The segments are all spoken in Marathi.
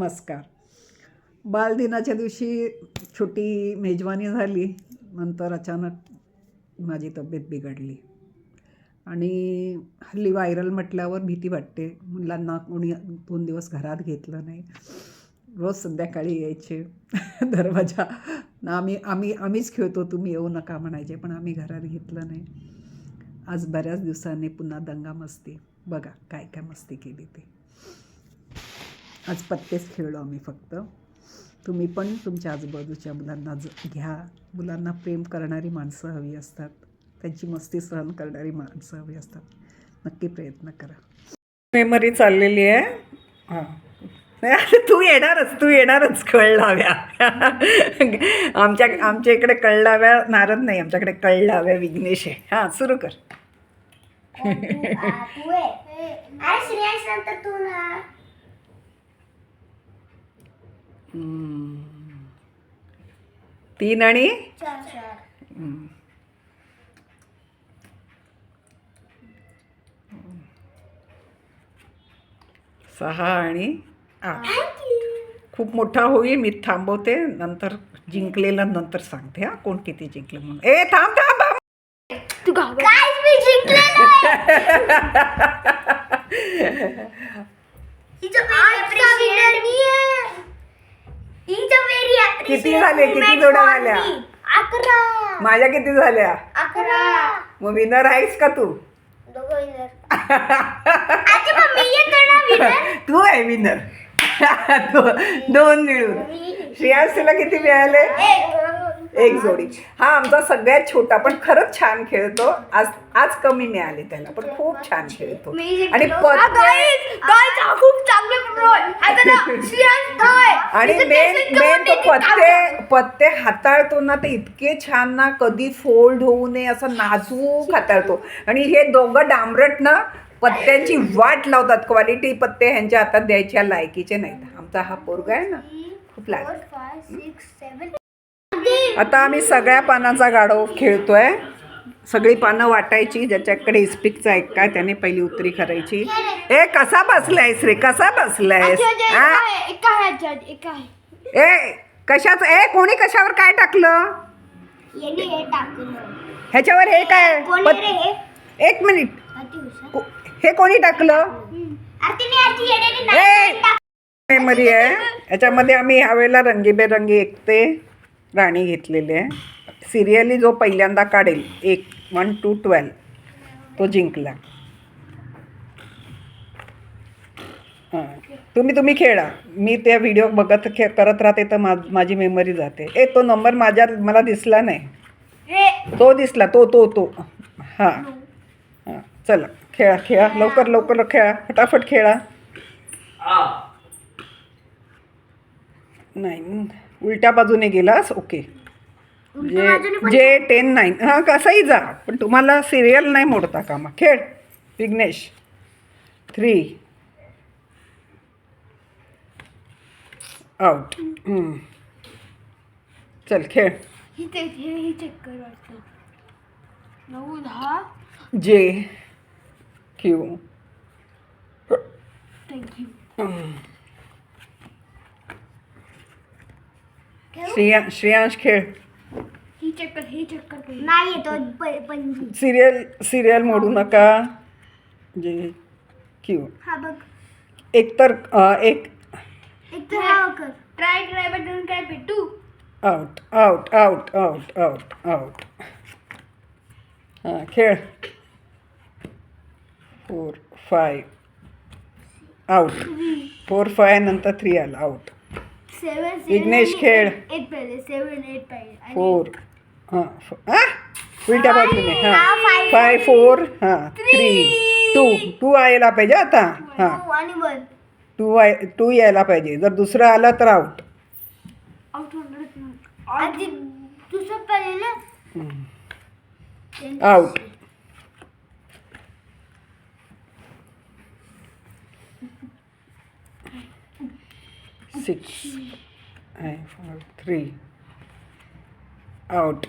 नमस्कार. बालदिनाच्या दिवशी छोटी मेजवानी झाली नंतर अचानक माझी तब्येत बिघडली. आणि हल्ली व्हायरल म्हटल्यावर भीती वाटते. मुलांना कोणी दोन दिवस घरात घेतलं नाही. रोज संध्याकाळी यायचे. दरवाजा ना आम्ही आम्ही आम्हीच खेळतो तुम्ही येऊ नका म्हणायचे पण आम्ही घरात घेतलं नाही. आज बऱ्याच दिवसांनी पुन्हा दंगा मस्ती. बघा काय काय मस्ती केली ते. आज पत्तेच खेळलो आम्ही फक्त. तुम्ही पण तुमच्या आजूबाजूच्या मुलांना ज घ्या. मुलांना प्रेम करणारी माणसं हवी असतात. त्यांची मस्ती सहन करणारी माणसं हवी असतात. नक्की प्रयत्न करा. मेमरी चाललेली आहे. हां. नाही, अरे तू येणारच तू येणारच कळलाव्या. आमच्या आमच्या इकडे कळलाव्या नारद नाही आमच्याकडे कळलाव्या विघ्नेश आहे. हां सुरू कर तू आहे अरे श्रेयस नंतर तू ना हम्म. तीन आणि? चार चार. हम्म. सहा आणि आठ. खूप मोठा होईल मी थांबवते नंतर जिंकलेलं नंतर सांगते हा. कोण किती जिंकलं म्हणून. ए थांब थांब थांब. किती झाले? किती जोड्या झाल्या? अकरा. माझ्या किती झाल्या? अकरा. मग विनर आहेस का तू? तू आहे विनर दोन मिळून. श्रेयास तुला किती मिळाले? एक जोडी. हा आमचा सगळ्यात छोटा पण खरंच छान खेळतो. आज आज कमी मिळाले त्याला पण खूप छान खेळतो. आणि खूप आणि मेन मेन तो पत्ते पत्ते हाताळतो ना ते इतके छान ना कधी फोल्ड होऊ नये असं नाजूक हाताळतो. आणि हे दोघं डांबरट ना पत्त्यांची वाट लावतात. क्वालिटी पत्ते ह्यांच्या हातात द्यायच्या लायकीचे नाहीत. आमचा हा पोरगा आहे ना खूप लाग आता आम्ही सगळ्या पानाचा गाडव खेळतोय. सगळी पानं वाटायची ज्याच्याकडे इस्पिकचा एक काय त्याने पहिली उतरी करायची. ए कसा बसलायस रे? कसा बसलायस? ए कशाच? ए कोणी कशावर काय टाकलं? हे ह्याच्यावर हे काय? एक मिनिट. हे कोणी टाकलं? मेमरी आहे. याच्यामध्ये आम्ही ह्यावेळेला रंगीबेरंगी एक ते राणी घेतलेली आहे. सिरियली जो पहिल्यांदा काढेल एक वन टू ट्वेल्व तो जिंकला. हां. तुम्ही तुम्ही खेळा. मी त्या व्हिडिओ बघत खे करत राहते तर मा माझी मेमरी जाते. ए तो नंबर माझ्या मला दिसला नाही. हे तो दिसला तो तो तो. हां. हां. चला खेळा खेळा. लवकर लवकर खेळा. फटाफट खेळा. नाही उलट्या बाजूने गेलास? ओके. जे जे टेन नाईन हां कसंही जा पण तुम्हाला सिरियल नाही मोडता कामा. खेळ. विघ्नेश. थ्री आउट चल खेळ. जे. क्यू थँक्यू श्रेया श्रेयांश खेळ. ही चेक कर ही चेक कर नाही येतो पंजी सिरियल सिरियल मोडू नका. जे क्यू. हा बघ. एकतर अ, एक एक तर हा कर. ट्राय ट्राय बटन काय भेटू out out out out out out हां खेळ. Four five out four five नंतर थ्री आला. आउट सेवन विघ्नेश खेळ. एट पाहिजे सेवन एट पाहिजे फोर हाँ उलट्या बाजूने फाय फोर हाँ. थ्री टू टू यायला पाहिजे आता हाँ. टू आय टू यायला पाहिजे जर दुसरं आलं तर out out out six four three out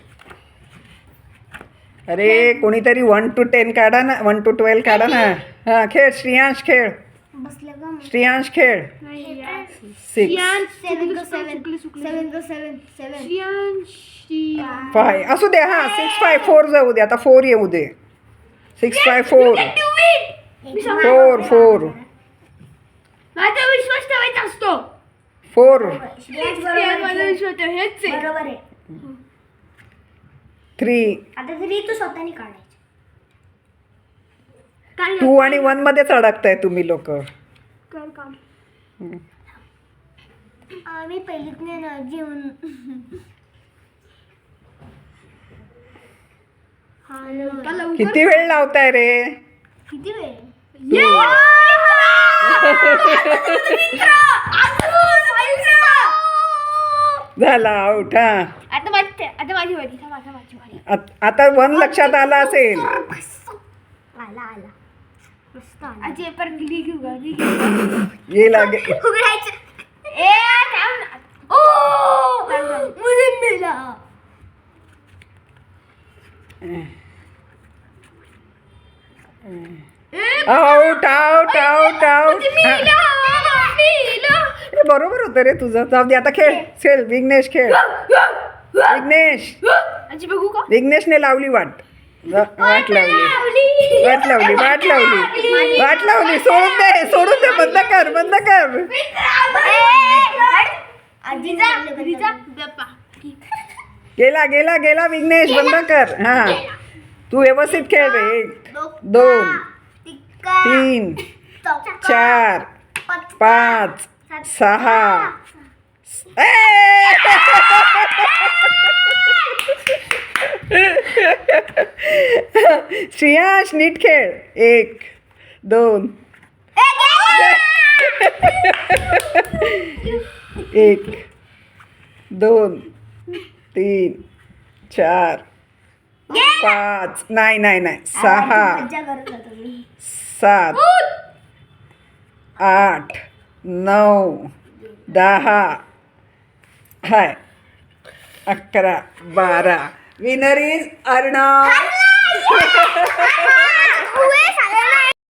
अरे कोणीतरी वन टू टेन काढा ना वन टू ट्वेल्व काढा ना. हां खेळ श्रेयांश खेळ? श्रेयांश खेळ. सिक्स फाय असू दे हा सिक्स फाय फोर जाऊ दे. आता फोर येऊ दे. Six five four four four माझा विश्वास ठेवायचा असतो. फोर. बरोबर आहे. थ्री. आता तरी तू स्वतःने काढायचं काय टू आणि वन मध्येच अडकताय तुम्ही लोक. कर काम आम्ही पहिलीत नाही ना जेवण हा लवकर किती वेळ? लावताय रे किती वेळ झाला हा आता माझी आता माझी वारी थांब, आता माझी वारी आत- आता वन लक्षात आला असेल. आला आला. मस्त आला. आजी हे परत घरी घेऊ का घरी घेऊ का? ये लागे. उघडायचं. ए थांब ना. ओ मुझे मिला. आउट आउट आउट आउट मिला मिला. बरोबर होतं रे तुझं. जाऊ दे आता खेळ. खेळ. विघ्नेश खेळ. विघ्नेश. आजी बघू का? विघ्नेशने लावली वाट. वाट लावली. वाट लावली वाट लावली. वाट लावली. सोडून दे सोडून दे. बंद कर बंद कर. गेला गेला गेला विघ्नेश. बंद कर. हा. तू व्यवस्थित खेळ रे. एक दोन तीन चार पाच सहा. श्रियाश नीट खेळ. एक दोन. एक दोन तीन चार पाच. नाही नाही नाही. सहा. सात. आठ. नऊ दहा हाय अकरा बारा. Winner is Arnav